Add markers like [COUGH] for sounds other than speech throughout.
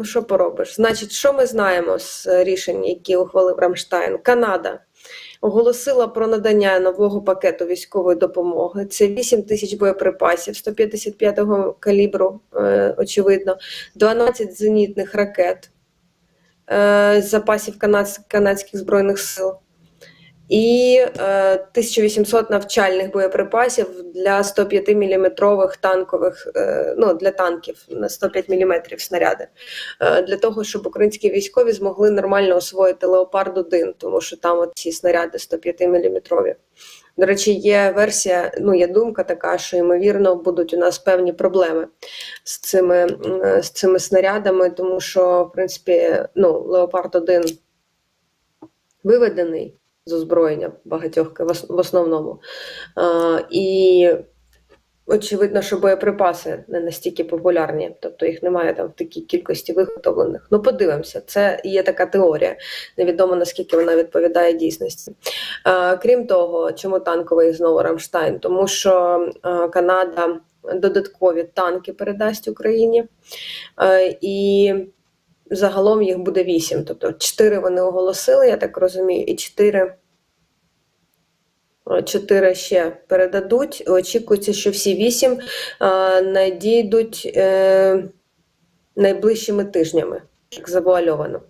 Ну, що поробиш? Значить, що ми знаємо з е, рішень, які ухвалив Рамштайн? Канада оголосила про надання нового пакету військової допомоги. Це 8 тисяч боєприпасів 155-го калібру, е, очевидно, 12 зенітних ракет е, запасів канадсь- канадських збройних сил. І е, 1800 навчальних боєприпасів для 105 мм танкових, е, ну для танків на 105 мм снаряди, е, для того, щоб українські військові змогли нормально освоїти Леопард 1, тому що там от ці снаряди 105 мм. До речі, є версія, ну є думка така, що ймовірно будуть у нас певні проблеми з цими, з цими снарядами, тому що, в принципі, ну, Леопард 1 виведений з озброєння багатьох в основному. А, і очевидно, що боєприпаси не настільки популярні, тобто їх немає там в такій кількості виготовлених. Ну, подивимося, це є така теорія. Невідомо наскільки вона відповідає дійсності. А, крім того, чому танковий знову Рамштайн? Тому що а, Канада додаткові танки передасть Україні. І загалом їх буде вісім. Тобто чотири вони оголосили, я так розумію, і чотири. е, Чотири ще передадуть. Очікується, що всі вісім е, надійдуть е, найближчими тижнями, як завуальовано.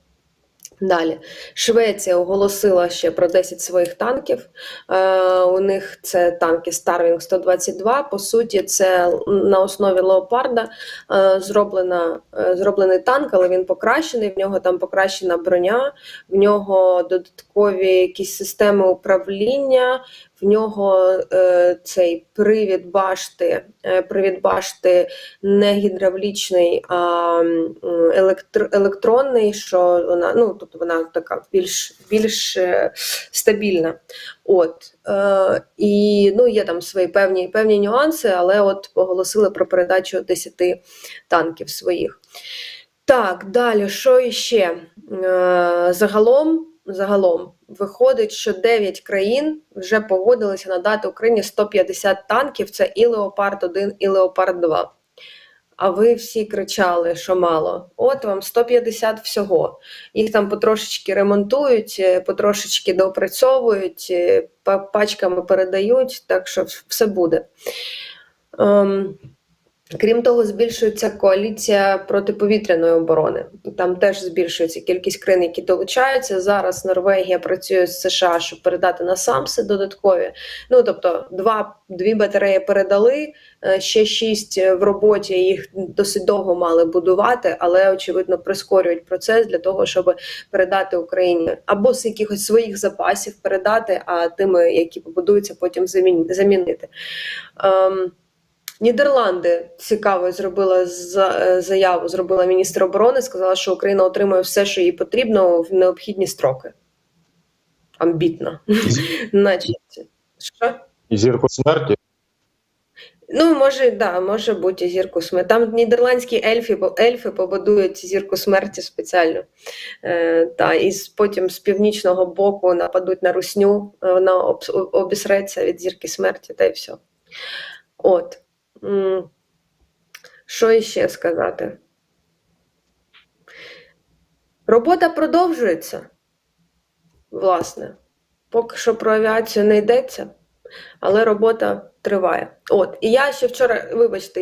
Далі, Швеція оголосила ще про 10 своїх танків. Е, у них це танки Starwing 122. По суті, це на основі леопарда е, зроблена, е, зроблений танк, але він покращений. В нього там покращена броня, в нього додаткові якісь системи управління, в нього е, цей привід башти, е, привід башти не гідравлічний, а електр, електронний, що вона, ну, тобто вона така більш, більш е, стабільна. От, е, і ну, є там свої певні, певні нюанси, але от оголосили про передачу 10 танків своїх. Так, далі, що іще? Е, загалом, загалом виходить, що 9 країн вже погодилися надати Україні 150 танків. Це і Леопард 1, і Леопард 2. А ви всі кричали, що мало. От вам 150 всього. Їх там потрошечки ремонтують, е, потрошечки доопрацьовують, е, пачками передають, так що все буде. Ем, Крім того, збільшується коаліція протиповітряної оборони. Там теж збільшується кількість країн, які долучаються. Зараз Норвегія працює з США, щоб передати на самси додаткові. Ну тобто, два дві батареї передали, е, ще шість в роботі. Їх досить довго мали будувати, але очевидно прискорюють процес для того, щоб передати Україні або з якихось своїх запасів передати, а тими, які побудуються, потім замін- замінити. Нідерланди цікаво зробила е, заяву, зробила міністр оборони, сказала, що Україна отримує все, що їй потрібно в необхідні строки. Амбітно. Значить, [LAUGHS] що? І зірку смерті. Ну, може, да, може бути зірку смерті. Там нідерландські ельфи, ельфи побудують зірку смерті спеціально. Е, та, і потім з північного боку нападуть на русню, е, вона обісреться від зірки смерті, та й все. От. Що іще сказати? Робота продовжується. Власне, поки що про авіацію не йдеться, але робота триває. От, і я ще вчора, вибачте,